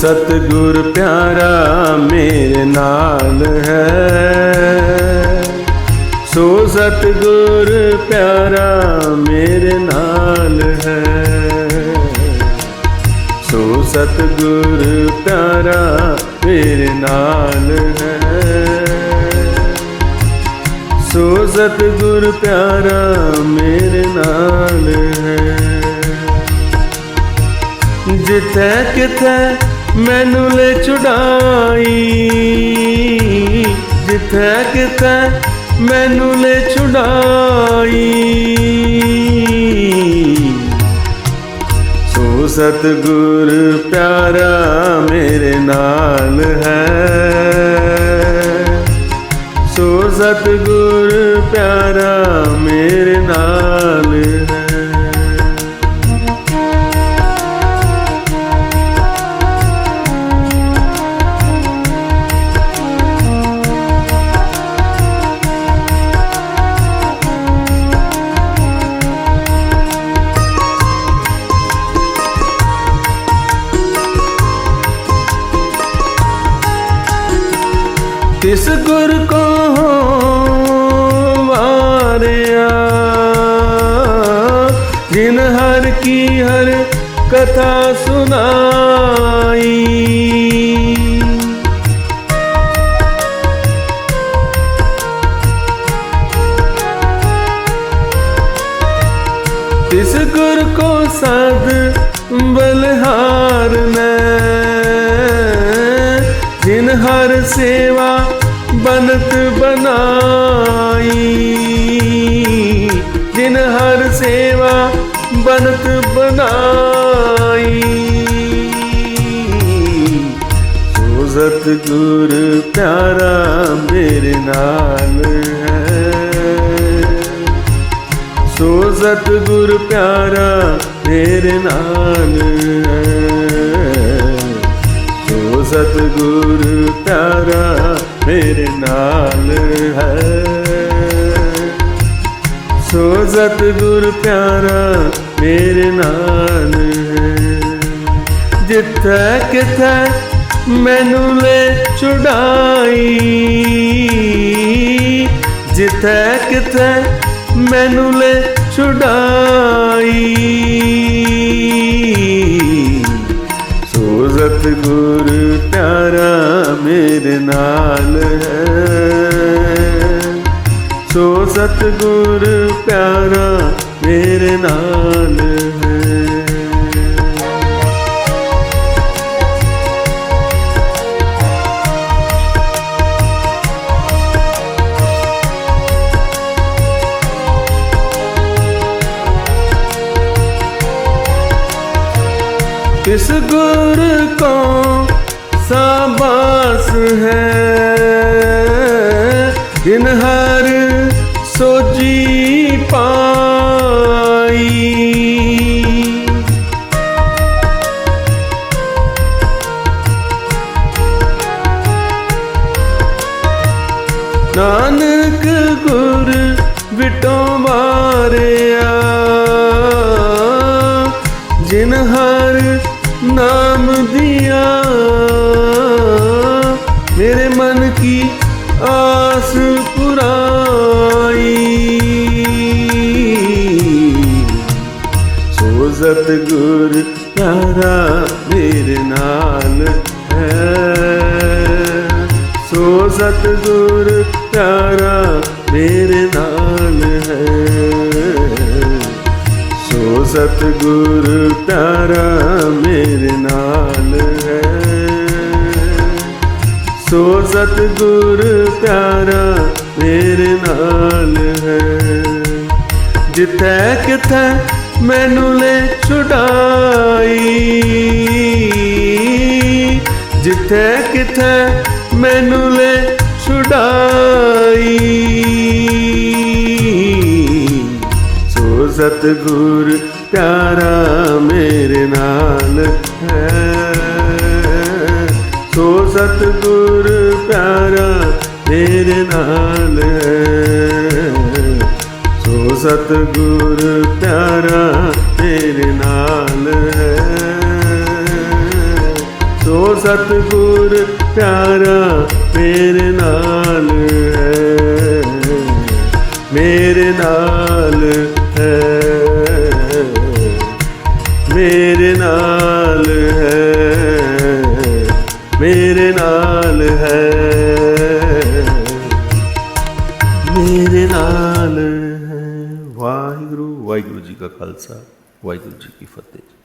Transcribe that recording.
ਸਤਿਗੁਰ ਪਿਆਰਾ ਮੇਰੇ ਨਾਲ ਹੈ। ਸੋ ਸਤਿਗੁਰ ਪਿਆਰਾ ਮੇਰੇ ਨਾਲ ਹੈ। ਸੋ ਸਤਿਗੁਰ ਪਿਆਰਾ ਮੇਰੇ ਨਾਲ ਹੈ। ਸੋ ਸਤਿਗੁਰ ਪਿਆਰਾ ਮੇਰੇ ਨਾਲ ਹੈ। ਜਿੱਥੇ ਕਿਥੇ ਮੈਨੂੰ ਲੈ ਛੁਡਾਈ। ਜਿੱਥੇ ਕਿਤੇ ਮੈਨੂੰ ਲੈ ਛੁਡਾਈ। ਸੋ ਸਤਿਗੁਰ ਪਿਆਰਾ ਮੇਰੇ ਨਾਲ ਹੈ। ਸੋ ਸਤਿਗੁਰ ਪਿਆਰਾ ਮੇਰੇ ਨਾਲ ਹੈ ਗੁਰ ਕੋ ਵਾਰਿਆ। ਜਿਨ ਹਰ ਕੀ ਹਰ ਕਥਾ ਸੁਨਾਈ ਤਿਸ ਗੁਰ ਕੋ ਸਦ ਬਲਹਾਰ ਨੇ ਜਿਨ ਹਰ ਸੇਵਾ ਬਨਤ ਬਨਾਈ ਜਿਨ ਹਰ ਸੇਵਾ ਬਨਤ ਬਨਾਈ ਸੋ ਸਤਿਗੁਰ ਪਿਆਰਾ ਮੇਰੇ ਨਾਲ ਹੈ। ਸੋ ਸਤਿਗੁਰ ਪਿਆਰਾ ਮੇਰੇ ਨਾਲ ਹੈ। ਸਤਿਗੁਰ ਪਿਆਰਾ ਮੇਰੇ ਨਾਲ ਹੈ। ਸੋ ਸਤਿਗੁਰ ਪਿਆਰਾ ਮੇਰੇ ਨਾਲ ਹੈ। ਜਿੱਥੇ ਕਿਥੇ ਮੈਨੂੰ ਲੈ ਛੁਡਾਈ, ਜਿੱਥੇ ਕਿਥੇ ਮੈਨੂੰ ਲੈ ਛੁਡਾਈ। ਗੁਰ ਪਿਆਰਾ ਮੇਰੇ ਨਾਲ ਇਸ ਗੁਰ ਕੋ ਸਾਬਾਸ ਹੈ। ਦਿਨ ਹੈ ਵਿਟੋ ਮਾਰਿਆ। ਜਿਨ ਹਰ ਨਾਮ ਦਿਆ, ਮੇਰੇ ਮਨ ਕੀ ਆਸ ਪੁਰਾਈ। ਸੋ ਸਤਿਗੁਰ ਤਾਰਾ ਮੇਰੇ ਨਾਲ ਹੈ। ਸੋ ਸਤਿਗੁਰ ਪਿਆਰਾ ਮੇਰੇ ਸਤਿਗੁਰ ਪਿਆਰਾ ਮੇਰੇ ਨਾਲ ਹੈ। ਸੋ ਸਤਿਗੁਰ ਪਿਆਰਾ ਮੇਰੇ ਨਾਲ ਹੈ। ਜਿੱਥੇ ਕਿਥੇ ਮੈਨੂੰ ਲੈ ਛੁਡਾਈ, ਜਿੱਥੇ ਕਿਥੇ ਮੈਨੂੰ ਲੈ ਛੁਡਾਈ। ਸੋ ਸਤਗੁਰ ਪਿਆਰਾ ਮੇਰੇ ਨਾਲ ਹੈ। ਸੋ ਸਤਗੁਰ ਪਿਆਰਾ ਮੇਰੇ ਨਾਲ ਹੈ। ਸੋ ਸਤਗੁਰ ਪਿਆਰਾ ਮੇਰੇ ਨਾਲ ਹੈ। ਸੋ ਸਤਗੁਰ ਪਿਆਰਾ ਮੇਰੇ ਨਾਲ ਹੈ। ਮੇਰੇ ਨਾਲ ਹੈ। ਮੇਰੇ ਨਾਲ ਹੈ, ਮੇਰੇ ਨਾਲ ਹੈ। ਮੇਰੇ ਨਾਲ ਹੈ। ਵਾਹਿਗੁਰੂ ਵਾਹਿਗੁਰੂ ਜੀ ਕਾ ਖਾਲਸਾ, ਵਾਹਿਗੁਰੂ ਜੀ ਕੀ ਫਤਿਹ।